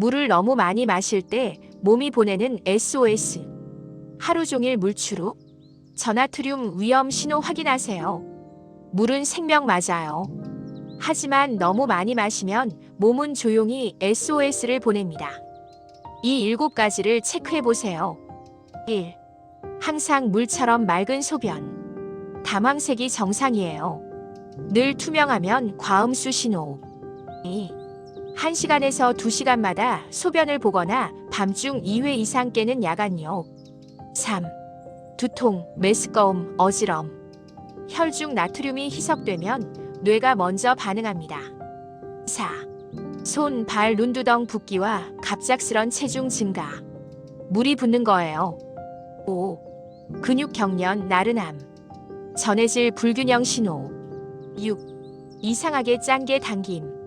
물을 너무 많이 마실 때 몸이 보내는 SOS. 하루 종일 물추루. 전나트륨 위험 신호 확인하세요. 물은 생명 맞아요. 하지만 너무 많이 마시면 몸은 조용히 SOS를 보냅니다. 이 일곱 가지를 체크해 보세요. 1. 항상 물처럼 맑은 소변. 담황색이 정상이에요. 늘 투명하면 과음수 신호. 2. 1시간에서 2시간마다 소변을 보거나 밤중 2회 이상 깨는 야간요. 3. 두통, 메스꺼움, 어지럼. 혈중 나트륨이 희석되면 뇌가 먼저 반응합니다. 4. 손, 발, 눈두덩 붓기와 갑작스런 체중 증가. 물이 붓는 거예요. 5. 근육 경련, 나른함. 전해질 불균형 신호. 6. 이상하게 짠 게 당김.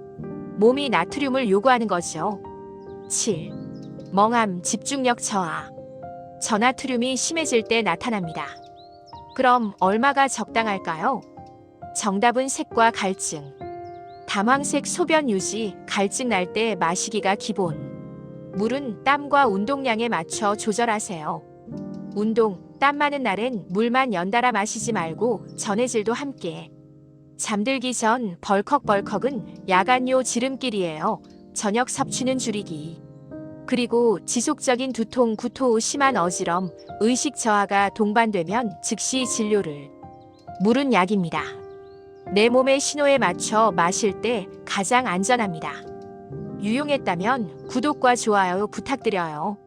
몸이 나트륨을 요구하는 거죠. 7. 멍함, 집중력 저하. 전나트륨이 심해질 때 나타납니다. 그럼 얼마가 적당할까요? 정답은 색과 갈증. 담황색 소변 유지, 갈증 날 때 마시기가 기본. 물은 땀과 운동량에 맞춰 조절하세요. 운동, 땀 많은 날엔 물만 연달아 마시지 말고 전해질도 함께. 잠들기 전 벌컥벌컥은 야간요 지름길이에요. 저녁 섭취는 줄이기. 그리고 지속적인 두통, 구토, 심한 어지럼, 의식 저하가 동반되면 즉시 진료를. 물은 약입니다. 내 몸의 신호에 맞춰 마실 때 가장 안전합니다. 유용했다면 구독과 좋아요 부탁드려요.